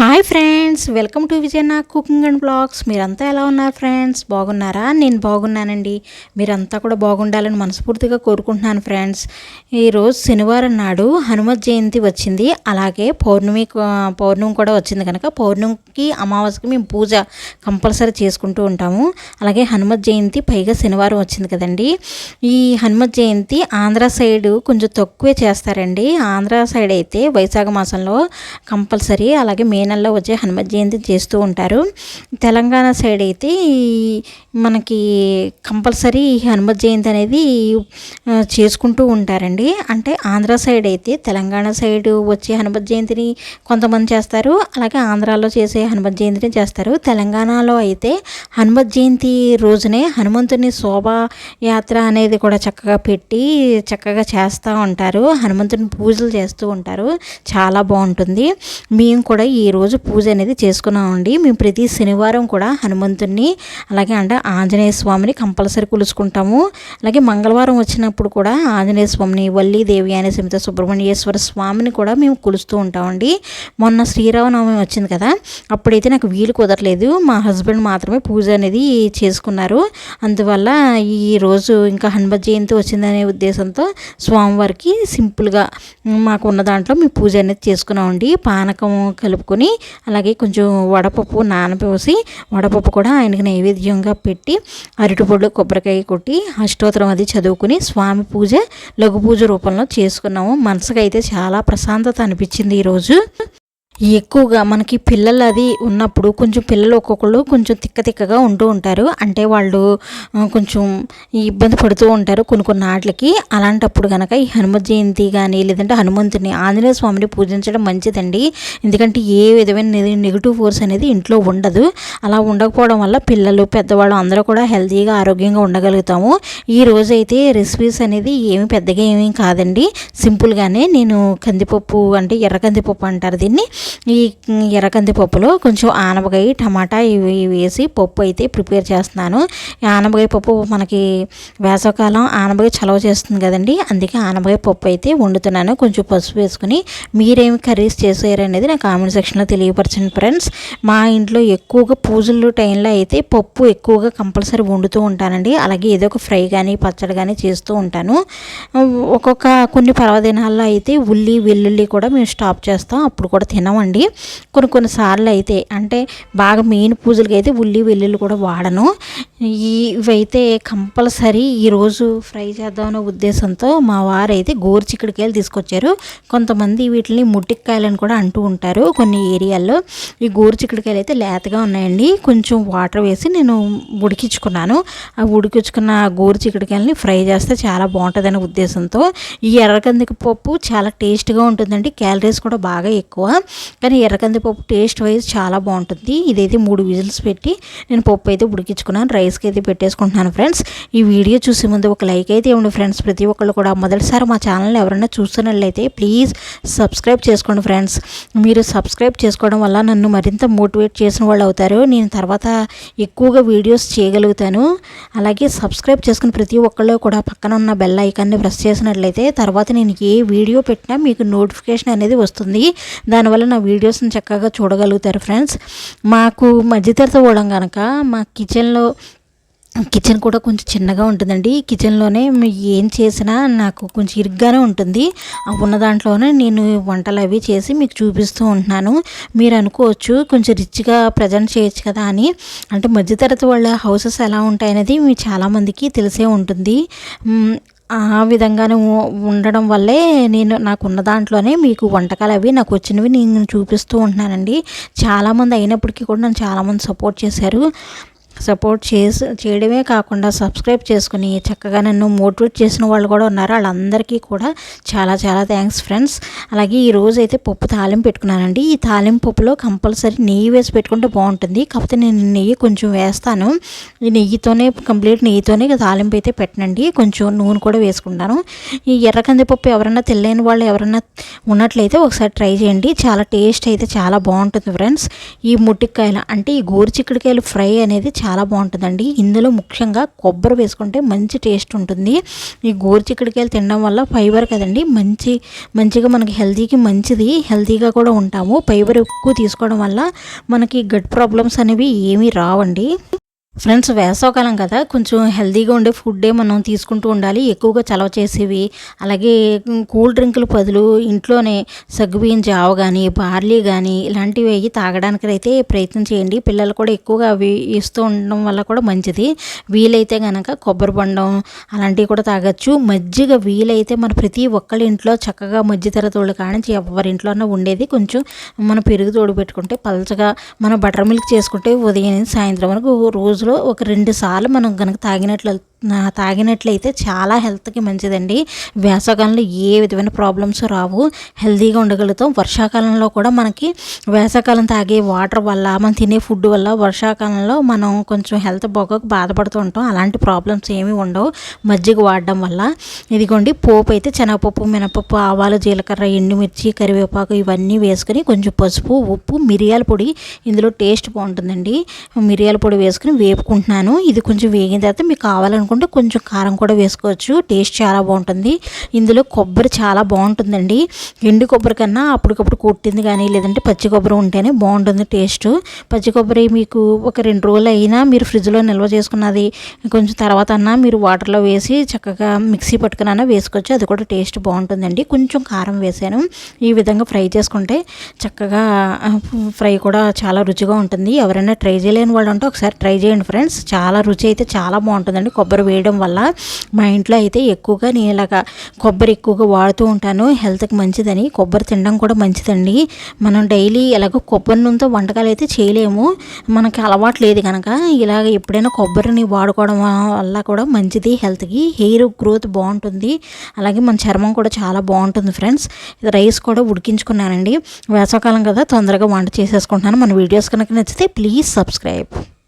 Hi friends welcome to విజయనా cooking and blogs. మీరంతా ఎలా ఉన్నారు ఫ్రెండ్స్? బాగున్నారా? నేను బాగున్నానండి. మీరంతా కూడా బాగుండాలని మనస్ఫూర్తిగా కోరుకుంటున్నాను ఫ్రెండ్స్. ఈరోజు శనివారం నాడు హనుమత్ జయంతి వచ్చింది. అలాగే పౌర్ణమి పౌర్ణమి కూడా వచ్చింది కనుక పౌర్ణమికి అమావాస్యకి మేము పూజ కంపల్సరీ చేసుకుంటూ ఉంటాము. అలాగే హనుమత్ జయంతి పైగా శనివారం వచ్చింది కదండి. ఈ హనుమత్ జయంతి ఆంధ్ర సైడ్ కొంచెం తక్కువే చేస్తారండి. ఆంధ్ర సైడ్ అయితే వైశాఖ మాసంలో కంపల్సరీ అలాగే మే నెలలో వచ్చే హనుమత్ జయంతి చేస్తూ ఉంటారు. తెలంగాణ సైడ్ అయితే మనకి కంపల్సరీ హనుమత్ జయంతి అనేది చేసుకుంటూ ఉంటారండి. అంటే ఆంధ్ర సైడ్ అయితే తెలంగాణ సైడ్ వచ్చే హనుమత్ జయంతిని కొంతమంది చేస్తారు. అలాగే ఆంధ్రాలో చేసే హనుమత్ జయంతిని చేస్తారు. తెలంగాణలో అయితే హనుమత్ జయంతి రోజునే హనుమంతుని శోభాయాత్ర అనేది కూడా చక్కగా పెట్టి చక్కగా చేస్తూ ఉంటారు. హనుమంతుని పూజలు చేస్తూ ఉంటారు. చాలా బాగుంటుంది. మేము కూడా ఈ రోజు పూజ అనేది చేసుకున్నామండి. మేము ప్రతి శనివారం కూడా హనుమంతుడిని అలాగే అంటే ఆంజనేయ స్వామిని కంపల్సరీ కొలుచుకుంటాము. అలాగే మంగళవారం వచ్చినప్పుడు కూడా ఆంజనేయ స్వామిని వల్లీదేవి అనే సమిత సుబ్రహ్మణ్యేశ్వర స్వామిని కూడా మేము కొలుస్తూ ఉంటామండి. మొన్న శ్రీరామనవమి వచ్చింది కదా అప్పుడైతే నాకు వీలు కుదరలేదు. మా హస్బెండ్ మాత్రమే పూజ అనేది చేసుకున్నారు. అందువల్ల ఈ రోజు ఇంకా హనుమత్ జయంతి వచ్చిందనే ఉద్దేశంతో స్వామివారికి సింపుల్గా మాకు ఉన్న దాంట్లో మేము పూజ అనేది చేసుకున్నామండి. పానకం కలుపుకొని అలాగే కొంచెం వడపప్పు నానపోసి వడపప్పు కూడా ఆయనకి నైవేద్యంగా పెట్టి అరటిపొడి కొబ్బరికాయ కొట్టి అష్టోత్తరం అది చదువుకుని స్వామి పూజ లఘు పూజ రూపంలో చేసుకున్నాము. మనసుకైతే అయితే చాలా ప్రశాంతత అనిపించింది ఈరోజు. ఎక్కువగా మనకి పిల్లలు అది ఉన్నప్పుడు కొంచెం పిల్లలు ఒక్కొక్కళ్ళు కొంచెం తిక్క తిక్కగా ఉంటూ ఉంటారు. అంటే వాళ్ళు కొంచెం ఇబ్బంది పడుతూ ఉంటారు కొన్ని కొన్ని ఆటలకి. అలాంటప్పుడు కనుక ఈ హనుమ జయంతి కానీ లేదంటే హనుమంతుని ఆంజనేయ స్వామిని పూజించడం మంచిదండి. ఎందుకంటే ఏ విధమైన నెగిటివ్ ఫోర్స్ అనేది ఇంట్లో ఉండదు. అలా ఉండకపోవడం వల్ల పిల్లలు పెద్దవాళ్ళు అందరూ కూడా హెల్తీగా ఆరోగ్యంగా ఉండగలుగుతాము. ఈ రోజు అయితే రెసిపీస్ అనేది ఏమి పెద్దగా ఏమీ కాదండి. సింపుల్గానే నేను కందిపప్పు అంటే ఎర్ర కందిపప్పు అంటారు దీన్ని. ఈ ఎర్రకంది పప్పులో కొంచెం ఆనపకాయ టమాటా ఇవి వేసి పప్పు అయితే ప్రిపేర్ చేస్తున్నాను. ఆనపకాయ పప్పు మనకి వేసవకాలం ఆనపకాయ చలవ చేస్తుంది కదండి. అందుకే ఆనపకాయ పప్పు అయితే వండుతున్నాను. కొంచెం పసుపు వేసుకుని మీరేమి కర్రీస్ చేసారనేది నా కామెంట్ సెక్షన్లో తెలియపరచండి ఫ్రెండ్స్. మా ఇంట్లో ఎక్కువగా పూజలు టైంలో అయితే పప్పు ఎక్కువగా కంపల్సరీ వండుతూ ఉంటానండి. అలాగే ఏదో ఒక ఫ్రై కానీ పచ్చడి కానీ చేస్తూ ఉంటాను. ఒక్కొక్క కొన్ని పర్వదినాల్లో అయితే ఉల్లి వెల్లుల్లి కూడా మేము స్టాప్ చేస్తాం. అప్పుడు కూడా తినము అండి. కొన్ని కొన్నిసార్లు అయితే అంటే బాగా మెయిన్ పూజలకి అయితే ఉల్లి వెల్లుల్లి కూడా వాడను. ఇవైతే కంపల్సరీ ఈరోజు ఫ్రై చేద్దామనే ఉద్దేశంతో మా వారు అయితే గోరుచిక్కుడికాయలు తీసుకొచ్చారు. కొంతమంది వీటిని ముట్టికాయలని కూడా అంటూ ఉంటారు కొన్ని ఏరియాల్లో. ఈ గోరు చిక్కుడుకాయలు అయితే లేతగా ఉన్నాయండి. కొంచెం వాటర్ వేసి నేను ఉడికించుకున్నాను. ఆ ఉడికించుకున్న గోరు చిక్కుడుకాయలని ఫ్రై చేస్తే చాలా బాగుంటుందనే ఉద్దేశంతో. ఈ ఎర్రకందికి పప్పు చాలా టేస్ట్గా ఉంటుందండి. క్యాలరీస్ కూడా బాగా ఎక్కువ. కానీ ఎర్రకందిపప్పు టేస్ట్ వైజ్ చాలా బాగుంటుంది. ఇదైతే మూడు విజిల్స్ పెట్టి నేను పప్పు అయితే ఉడికించుకున్నాను. రైస్కి అయితే పెట్టేసుకుంటున్నాను ఫ్రెండ్స్ ఈ వీడియో చూసే ముందు ఒక లైక్ అయితే ఇవ్వండి ఫ్రెండ్స్ ప్రతి ఒక్కళ్ళు కూడా మొదటిసారి మా ఛానల్ ఎవరైనా చూస్తున్నట్లయితే ప్లీజ్ సబ్స్క్రైబ్ చేసుకోండి ఫ్రెండ్స్ మీరు సబ్స్క్రైబ్ చేసుకోవడం వల్ల నన్ను మరింత మోటివేట్ చేసిన వాళ్ళు అవుతారు. నేను తర్వాత ఎక్కువగా వీడియోస్ చేయగలుగుతాను. అలాగే సబ్స్క్రైబ్ చేసుకుని ప్రతి ఒక్కళ్ళు కూడా పక్కన ఉన్న బెల్ ఐకాన్ని ప్రెస్ చేసినట్లయితే తర్వాత నేను ఏ వీడియో పెట్టినా మీకు నోటిఫికేషన్ అనేది వస్తుంది. దానివల్ల నా వీడియోస్ని చక్కగా చూడగలుగుతారు ఫ్రెండ్స్. మాకు మధ్యతరత పోవడం కనుక మా కిచెన్లో కిచెన్ కూడా కొంచెం చిన్నగా ఉంటుందండి. కిచెన్లోనే ఏం చేసినా నాకు కొంచెం ఇరుగ్గానే ఉంటుంది. ఉన్న దాంట్లోనే నేను వంటలు అవి చేసి మీకు చూపిస్తూ ఉంటున్నాను. మీరు అనుకోవచ్చు కొంచెం రిచ్గా ప్రజెంట్ చేయొచ్చు కదా అని. అంటే మధ్యతరగతి వాళ్ళ హౌసెస్ ఎలా ఉంటాయనేది మీ చాలామందికి తెలిసే ఉంటుంది. ఆ విధంగానే ఉండడం వల్లే నేను నాకున్న దాంట్లోనే మీకు వంటకాలు అవి నాకు వచ్చినవి నేను చూపిస్తూ ఉంటున్నానండి. చాలామంది అయినప్పటికీ కూడా నన్ను చాలామంది సపోర్ట్ చేశారు. సపోర్ట్ చేసి చేయడమే కాకుండా సబ్స్క్రైబ్ చేసుకుని చక్కగా నన్ను మోటివేట్ చేసిన వాళ్ళు కూడా ఉన్నారు. వాళ్ళందరికీ కూడా చాలా చాలా థ్యాంక్స్ ఫ్రెండ్స్ అలాగే ఈ రోజు అయితే పప్పు తాలింపు పెట్టుకున్నానండి. ఈ తాలింపు పప్పులో కంపల్సరీ నెయ్యి వేసి పెట్టుకుంటే బాగుంటుంది. కాకపోతే నేను నెయ్యి కొంచెం వేస్తాను. ఈ నెయ్యితోనే కంప్లీట్ నెయ్యితోనే తాలింపు అయితే పెట్టనండి. కొంచెం నూనె కూడా వేసుకుంటాను. ఈ ఎర్ర పప్పు ఎవరైనా తెలియని వాళ్ళు ఎవరైనా ఉన్నట్లయితే ఒకసారి ట్రై చేయండి. చాలా టేస్ట్ అయితే చాలా బాగుంటుంది ఫ్రెండ్స్. ఈ ముట్టికాయలు అంటే ఈ గోరు చిక్కుడుకాయలు ఫ్రై అనేది చాలా చాలా బాగుంటుందండి. ఇందులో ముఖ్యంగా కొబ్బరి వేసుకుంటే మంచి టేస్ట్ ఉంటుంది. ఈ గోరుచిక్కడికాయలు తినడం వల్ల ఫైబర్ కదండి. మంచి మంచిగా మనకి హెల్తీకి మంచిది. హెల్తీగా కూడా ఉంటాము. ఫైబర్ ఎక్కువ తీసుకోవడం వల్ల మనకి గట్ ప్రాబ్లమ్స్ అనేవి ఏమీ రావండి. ఫ్రెండ్స్ వేసవకాలం కదా కొంచెం హెల్తీగా ఉండే ఫుడ్డే మనం తీసుకుంటూ ఉండాలి. ఎక్కువగా చలవ చేసేవి అలాగే కూల్ డ్రింకులు బదులు ఇంట్లోనే సగ్గుబియ్యం జావ కానీ బార్లీ కానీ ఇలాంటివి అవి తాగడానికి అయితే ప్రయత్నం చేయండి. పిల్లలు కూడా ఎక్కువగా అవి ఇస్తూ ఉండడం వల్ల కూడా మంచిది. వీలైతే కనుక కొబ్బరి బండం అలాంటివి కూడా తాగొచ్చు. మజ్జిగ వీలైతే మన ప్రతి ఒక్కళ్ళ ఇంట్లో చక్కగా మజ్జి తోడు కానించి ఎవరింట్లోనే ఉండేది. కొంచెం మన పెరుగు తోడు పెట్టుకుంటే పలచగా మన బటర్ మిల్క్ చేసుకుంటే ఉదయం సాయంత్రం వరకు రోజు రోజులో ఒక రెండు సార్లు మనం కనుక తాగినట్లు తాగినట్లయితే చాలా హెల్త్కి మంచిదండి. వేసవకాలంలో ఏ విధమైన ప్రాబ్లమ్స్ రావు. హెల్తీగా ఉండగలుగుతాం. వర్షాకాలంలో కూడా మనకి వేసవకాలం తాగే వాటర్ వల్ల మనం తినే ఫుడ్ వల్ల వర్షాకాలంలో మనం కొంచెం హెల్త్ బాగోక బాధపడుతూ ఉంటాం. అలాంటి ప్రాబ్లమ్స్ ఏమీ ఉండవు. మజ్జిగ వాడడం వల్ల. ఇదిగోండి పోపు అయితే శనగపప్పు మినపప్పు ఆవాలు జీలకర్ర ఎండుమిర్చి కరివేపాకు ఇవన్నీ వేసుకొని కొంచెం పసుపు ఉప్పు మిరియాల పొడి ఇందులో టేస్ట్ బాగుంటుందండి. మిరియాల పొడి వేసుకుని వేపుకుంటున్నాను. ఇది కొంచెం వేగిన తర్వాత మీకు కావాలనుకుంటే అనుకుంటే కొంచెం కారం కూడా వేసుకోవచ్చు. టేస్ట్ చాలా బాగుంటుంది. ఇందులో కొబ్బరి చాలా బాగుంటుందండి. ఎండు కొబ్బరి కన్నా అప్పటికప్పుడు కొట్టింది కానీ లేదంటే పచ్చి కొబ్బరి ఉంటేనే బాగుంటుంది టేస్ట్. పచ్చి కొబ్బరి మీకు ఒక రెండు రోజులు అయినా మీరు ఫ్రిడ్జ్లో నిల్వ చేసుకున్నది కొంచెం తర్వాత అన్నా మీరు వాటర్లో వేసి చక్కగా మిక్సీ పట్టుకున్నా వేసుకోవచ్చు. అది కూడా టేస్ట్ బాగుంటుందండి. కొంచెం కారం వేసాను. ఈ విధంగా ఫ్రై చేసుకుంటే చక్కగా ఫ్రై కూడా చాలా రుచిగా ఉంటుంది. ఎవరైనా ట్రై చేయలేని వాళ్ళు ఉంటే ఒకసారి ట్రై చేయండి ఫ్రెండ్స్. చాలా రుచి అయితే చాలా బాగుంటుందండి. కొబ్బరి కొబ్బరి వేయడం వల్ల మా ఇంట్లో అయితే ఎక్కువగా నేను ఇలాగా కొబ్బరి ఎక్కువగా వాడుతూ ఉంటాను. హెల్త్కి మంచిదని. కొబ్బరి తినడం కూడా మంచిదండి. మనం డైలీ ఇలాగ కొబ్బరి నూనెతో వంటకాలు అయితే చేయలేము. మనకి అలవాటు లేదు కనుక ఇలాగ ఎప్పుడైనా కొబ్బరిని వాడుకోవడం వల్ల కూడా మంచిది హెల్త్కి హెయిర్ గ్రోత్ బాగుంటుంది. అలాగే మన చర్మం కూడా చాలా బాగుంటుంది ఫ్రెండ్స్. రైస్ కూడా ఉడికించుకున్నానండి. వేసవకాలం కదా తొందరగా వంట చేసేసుకుంటున్నాను. మన వీడియోస్ కనుక నచ్చితే ప్లీజ్ సబ్స్క్రైబ్.